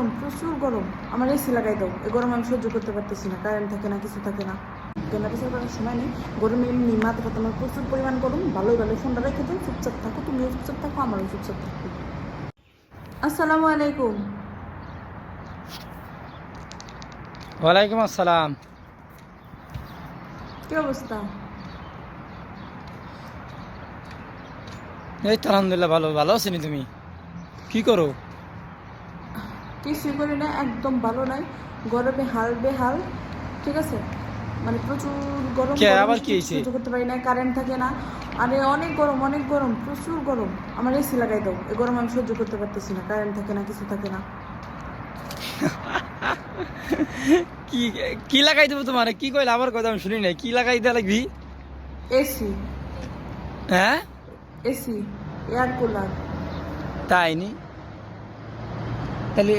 গরম প্রচুর গরম। আমার এসি লাগাই দাও। এই গরম আমি সহ্য করতে পারতেছি না কারেন্ট থাকে না কিছু থাকে না। কেনা বেচার করার সময় নেই। গরমে এমনি মাথা ব্যথা আমার প্রচুর পরিমাণ গরম। ভালোই ভালো ফোনটা রেখে দিন চুপচাপ থাকো তুমিও চুপচাপ থাকো আমারও চুপচাপ থাকো। আসসালামু আলাইকুম। ওয়ালাইকুম আসসালাম। কি অবস্থা? এই তো আলহামদুলিল্লাহ ভালো। ভালো আছেনি তুমি? কি করো? কিছুই করি না একদম ভালো নাই। গরমে হাল বেহাল ঠিক আছে? মানে প্রচুর গরম আবার কি? সহ্য করতে পারি না কারেন্ট থাকে না। আরে অনেক গরম অনেক গরম প্রচুর গরম। আমার এসি লাগাই দাও এই গরম আমি সহ্য করতে পারতেছি না কারেন্ট থাকে না কিছু থাকে না। কি কি লাগাই দেবো তোমার? কি কইলে? আমার কথা আমি শুনি নাই। কি লাগাই দেওয়া লাগবি? এসি হ্যাঁ? এসি এয়ার কুলার তাই নি? তাহলে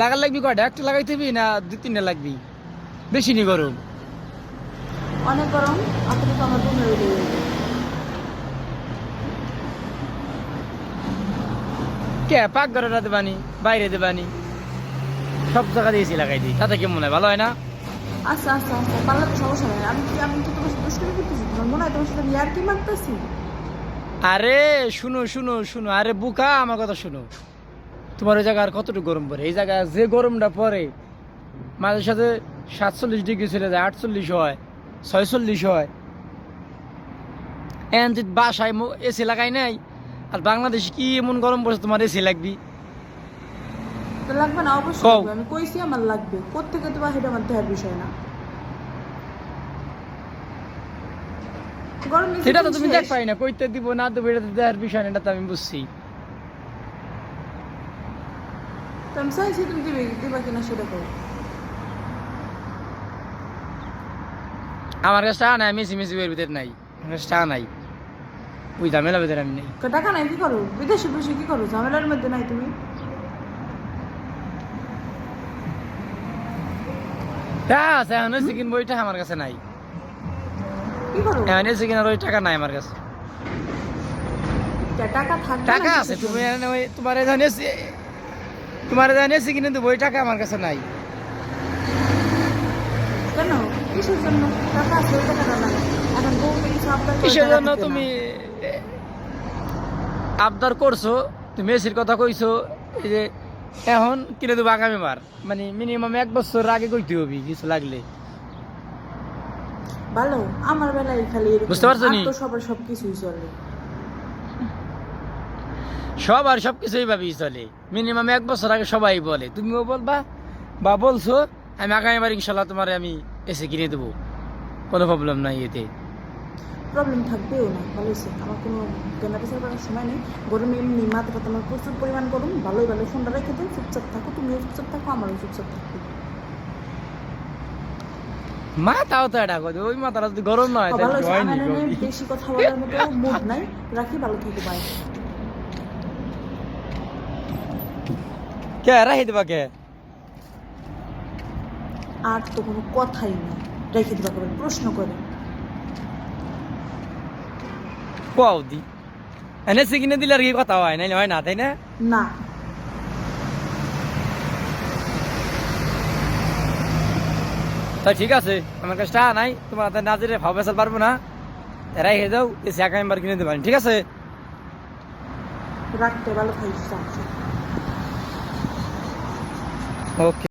লাগার লাগবি কয়টা? একটা লাগাইতে হবি না দু তিনটা লাগবি? বেশি নি গরম? অনেক গরম আপনি তো আমার রুমে উঠে কে পাক ঘরে দেবানি বাইরে দেবানি? সব জায়গা দিয়েছি লাগাই দিই তাতে কেমন হয়? ভালো হয় না? আচ্ছা আচ্ছা আচ্ছা পারলে তো সমস্যা নেই। আমি কি আমি কি তোমার সাথে দুষ্কর্ম করতেছি? তোমার মনে হয় তোমার সাথে ইয়ার কি মারতেছি? আরে শুনো শুনো শুনো। আরে বুকা আমার কথা শুনো। তোমার ওই জায়গায় আর কতটুকু গরম পড়ে? এই জায়গায় যে গরমটা পড়ে মাঝে সাথে সাতচল্লিশ ডিগ্রি চলে যায় আটচল্লিশ হয় ছয়চল্লিশ হয়। এন তুই বাসায় এসি লাগাই নাই আর বাংলাদেশে কি এমন গরম পড়ছে তোমার এসি লাগবি? লাগবে না অবশ্যই লাগবে। আমি কইছি আমার লাগবে। কোথেকে তোমার সেটা আমার দেওয়ার বিষয় না। গরম সেটা তো তুমি। দেখ পাই না কইতে দিব না দেবো এটা দেওয়ার বিষয় না এটা তো আমি বুঝছি। তো আমি চাইছি তুমি দিবে দিবা কিনা সেটা কও আমার কাছে টাকা নাই মেসি মেসি এর ভিতরে নাই। আমার কাছে টাকা নাই। ওই ঝামেলা ভিতরে আমি নেই। টাকা নাই কি করো? বিদেশে বসে কি করো? ঝামেলার মধ্যে নাই তুমি? টাকা আছে এখন কিনবো ওই আমার কাছে নাই। কি করো? এখন এসি কিনার ওই টাকা নাই আমার কাছে। টাকা আছে তুমি তোমার তোমার এখানে এসি কিনে দেবো টাকা আমার কাছে নাই। কিসের জন্য? তুমি আবদার করছ? তুমি এসির কথা কইছো এই যে এখন কিনে দেবো আগামী বার। মানে মিনিমাম এক বছর আগে কইতে হবে কিছু লাগলে। ভালো আমার বেলায় খালি বুঝতে পারছ নি? সবার সব কিছুই চলে। সব আর সব কিছুই ভাবি চলে। মিনিমাম এক বছর আগে সবাই বলে তুমিও বলবা বা বলছো আমি আগামী বার ইনশাল্লাহ তোমার আমি এসে কিনে দেবো। কোনো প্রবলেম নাই এতে। প্রবলেম থাকবেও না ভালো হয়েছে। আমার কোনো কেনা বেচার করার সময় নেই। গরমে এমনি ব্যথা আমার প্রচুর পরিমাণ গরম। ভালোই ভালো। ফোনটা রেখে দিন চুপচাপ থাকো তুমিও চুপচাপ থাকো আমারও চুপচাপ থাকো। মাথাও তো এটা কথা ওই মাথাটা যদি গরম তাহলে কবি। বেশি কথা বলার মতো মুড নাই। রাখি ভালো থেকো বাই কে রাখি দেবা কে? আর তো কোনো কথাই নেই। রেখে দিবা করে প্রশ্ন করে। কোয়াও দি। এনে এসে কিনে দিলে আর কি কথা হয়? নাইলে হয় না তাই না? না। তাই ঠিক আছে আমার কাছে টাকা নাই তোমার হাতে নাজিরে ভাব বেসাল পারব না। এরাই হয়ে যাও এসে বার কিনে দেবেন ঠিক আছে? রাখতে ভালো খাইছি ഓക്കെ